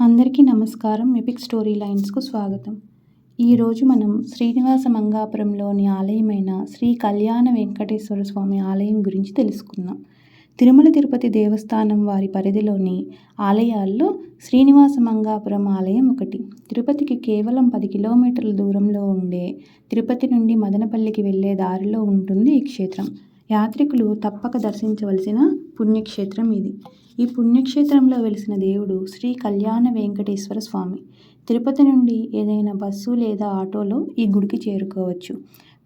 అందరికీ నమస్కారం. Epic story లైన్స్కు స్వాగతం. ఈరోజు మనం శ్రీనివాస మంగాపురంలోని ఆలయమైన శ్రీ కళ్యాణ వెంకటేశ్వర స్వామి ఆలయం గురించి తెలుసుకుందాం. తిరుమల తిరుపతి దేవస్థానం వారి పరిధిలోని ఆలయాల్లో శ్రీనివాస మంగాపురం ఆలయం ఒకటి. తిరుపతికి కేవలం పది కిలోమీటర్ల దూరంలో ఉండే తిరుపతి నుండి మదనపల్లికి వెళ్ళే దారిలో ఉంటుంది ఈ క్షేత్రం. యాత్రికులు తప్పక దర్శించవలసిన పుణ్యక్షేత్రం ఇది. ఈ పుణ్యక్షేత్రంలో వెలిసిన దేవుడు శ్రీ కళ్యాణ వెంకటేశ్వర స్వామి. తిరుపతి నుండి ఏదైనా బస్సు లేదా ఆటోలో ఈ గుడికి చేరుకోవచ్చు.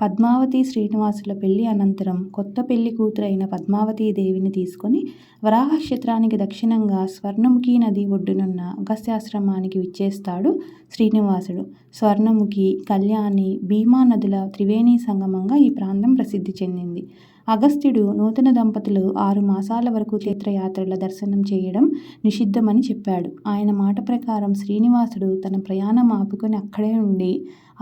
పద్మావతి శ్రీనివాసుల పెళ్ళి అనంతరం కొత్త పెళ్ళి కూతురైన పద్మావతీ దేవిని తీసుకొని వరాహక్షేత్రానికి దక్షిణంగా స్వర్ణముఖి నది ఒడ్డునున్న అగస్త్యాశ్రమానికి విచ్చేస్తాడు శ్రీనివాసుడు. స్వర్ణముఖి కళ్యాణి భీమా నదుల త్రివేణి సంగమంగా ఈ ప్రాంతం ప్రసిద్ధి చెందింది. అగస్త్యుడు నూతన దంపతులు ఆరు మాసాల వరకు తీర్థయాత్రల దర్శనం చేయడం నిషిద్ధమని చెప్పాడు. ఆయన మాట ప్రకారం శ్రీనివాసుడు తన ప్రయాణం ఆపుకొని అక్కడే ఉండి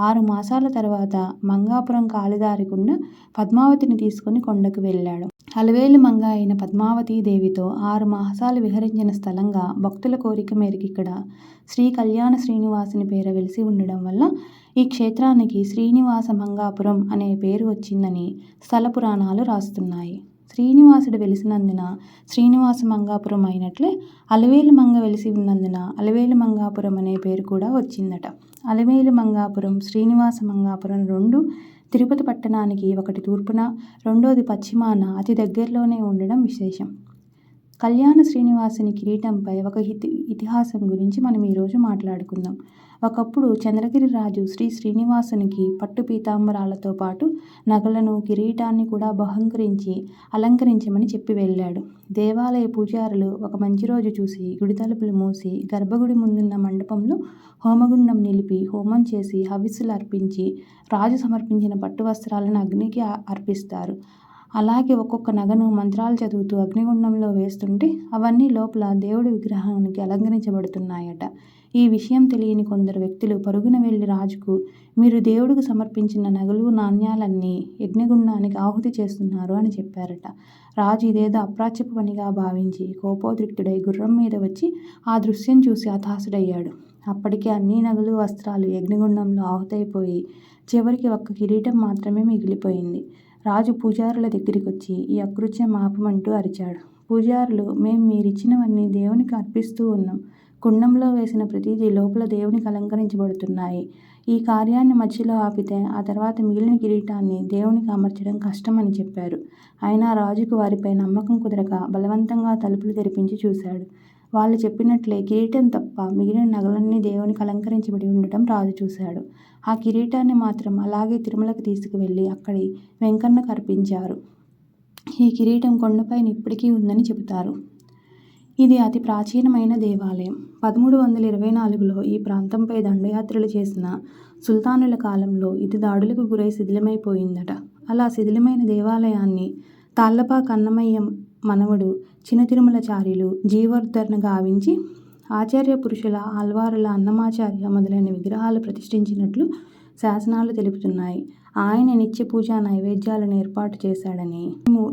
ఆరు మాసాల తర్వాత మంగాపురం కాలిదారి గుండా పద్మావతిని తీసుకుని కొండకు వెళ్ళాడు. అలవేలు మంగ అయిన పద్మావతీదేవితో ఆరు మాసాలు విహరించిన స్థలంగా భక్తుల కోరిక మేరకు ఇక్కడ శ్రీ కళ్యాణ శ్రీనివాసుని పేర వెలిసి ఉండడం వల్ల ఈ క్షేత్రానికి శ్రీనివాస మంగాపురం అనే పేరు వచ్చిందని స్థల పురాణాలు రాస్తున్నాయి. శ్రీనివాసుడు వెలిసినందున శ్రీనివాస మంగాపురం అయినట్లే అలవేలు మంగ వెలిసి ఉన్నందున అలవేలు మంగాపురం అనే పేరు కూడా వచ్చిందట. అలవేలు మంగాపురం శ్రీనివాస మంగాపురం రెండు తిరుపతి పట్టణానికి ఒకటి తూర్పున రెండోది పశ్చిమాన అతి దగ్గరలోనే ఉండడం విశేషం. కళ్యాణ శ్రీనివాసుని కిరీటంపై ఒక ఇతి ఇతిహాసం గురించి మనం ఈరోజు మాట్లాడుకుందాం. ఒకప్పుడు చంద్రగిరి రాజు శ్రీ శ్రీనివాసునికి పట్టు పీతాంబరాలతో పాటు నగలను కిరీటాన్ని కూడా బహంకరించి అలంకరించమని చెప్పి వెళ్ళాడు. దేవాలయ పూజారులు ఒక మంచి రోజు చూసి గుడి తలుపులు మూసి గర్భగుడి ముందున్న మండపంలో హోమగుండం నిలిపి హోమం చేసి హవిస్సులు అర్పించి రాజు సమర్పించిన పట్టు వస్త్రాలను అగ్నికి అర్పిస్తారు. అలాగే ఒక్కొక్క నగను మంత్రాలు చదువుతూ అగ్నిగుండంలో వేస్తుంటే అవన్నీ లోపల దేవుడి విగ్రహానికి అలంకరించబడుతున్నాయట. ఈ విషయం తెలియని కొందరు వ్యక్తులు పరుగున వెళ్ళి రాజుకు మీరు దేవుడికి సమర్పించిన నగలు నాణ్యాలన్నీ యజ్ఞగుండానికి ఆహుతి చేస్తున్నారు అని చెప్పారట. రాజు ఇదేదో అప్రాచ్యపు పనిగా భావించి కోపోద్రిక్తుడై గుర్రం మీద వచ్చి ఆ దృశ్యం చూసి హతాశుడయ్యాడు. అప్పటికే అన్ని నగలు వస్త్రాలు యజ్ఞగుండంలో ఆహుతైపోయి చివరికి ఒక్క కిరీటం మాత్రమే మిగిలిపోయింది. రాజు పూజారుల దగ్గరికి వచ్చి ఈ అకృత్యం ఆపమంటూ అరిచాడు. పూజారులు మేము మీరిచ్చినవన్నీ దేవునికి అర్పిస్తూ ఉన్నాం. కుండంలో వేసిన ప్రతిదీ లోపల దేవునికి అలంకరించబడుతున్నాయి. ఈ కార్యాన్ని మధ్యలో ఆపితే ఆ తర్వాత మిగిలిన కిరీటాన్ని దేవునికి అమర్చడం కష్టమని చెప్పారు. అయినా రాజుకు వారిపై నమ్మకం కుదరక బలవంతంగా తలుపులు తెరిపించి చూశాడు. వాళ్ళు చెప్పినట్లే కిరీటం తప్ప మిగిలిన నగలన్నీ దేవునికి అలంకరించబడి ఉండటం రాజు చూశాడు. ఆ కిరీటాన్ని మాత్రం అలాగే తిరుమలకు తీసుకువెళ్ళి అక్కడి వెంకన్నకు అర్పించారు. ఈ కిరీటం కొండపైన ఇప్పటికీ ఉందని చెబుతారు. ఇది అతి ప్రాచీనమైన దేవాలయం. పదమూడు వందల ఇరవై నాలుగులో ఈ ప్రాంతంపై దండయాత్రలు చేసిన సుల్తానుల కాలంలో ఇది దాడులకు గురై శిథిలమైపోయిందట. అలా శిథిలమైన దేవాలయాన్ని తాళ్ళపా కన్నమయ్య మనవడు చిన్న తిరుమలచార్యులు జీవోద్ధరణ గావించి ఆచార్య పురుషుల ఆల్వారుల అన్నమాచార్య మొదలైన విగ్రహాలు ప్రతిష్ఠించినట్లు శాసనాలు తెలుపుతున్నాయి. ఆయన నిత్య పూజా నైవేద్యాలను ఏర్పాటు చేశాడని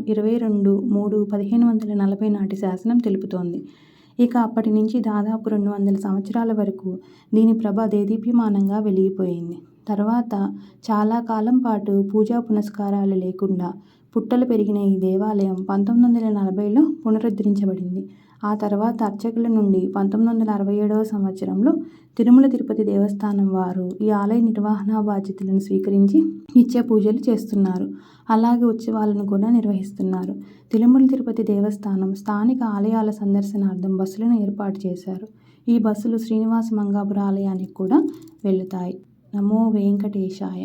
ఇరవై రెండు మూడు పదిహేను వందల నలభై నాటి శాసనం తెలుపుతోంది. ఇక అప్పటి నుంచి దాదాపు రెండు వందల సంవత్సరాల వరకు దీని ప్రభ దేదీప్యమానంగా వెలిగిపోయింది. తర్వాత చాలా కాలం పాటు పూజా పునస్కారాలు లేకుండా పుట్టలు పెరిగిన ఈ దేవాలయం పంతొమ్మిది వందల నలభైలో పునరుద్ధరించబడింది. ఆ తర్వాత అర్చకుల నుండి పంతొమ్మిది వందల అరవై ఏడవ సంవత్సరంలో తిరుమల తిరుపతి దేవస్థానం వారు ఈ ఆలయ నిర్వహణ బాధ్యతలను స్వీకరించి నిత్య పూజలు చేస్తున్నారు. అలాగే ఉత్సవాలను కూడా నిర్వహిస్తున్నారు. తిరుమల తిరుపతి దేవస్థానం స్థానిక ఆలయాల సందర్శనార్థం బస్సులను ఏర్పాటు చేశారు. ఈ బస్సులు శ్రీనివాస మంగాపుర ఆలయానికి కూడా వెళుతాయి. നമോ വെങ്കടേശായ.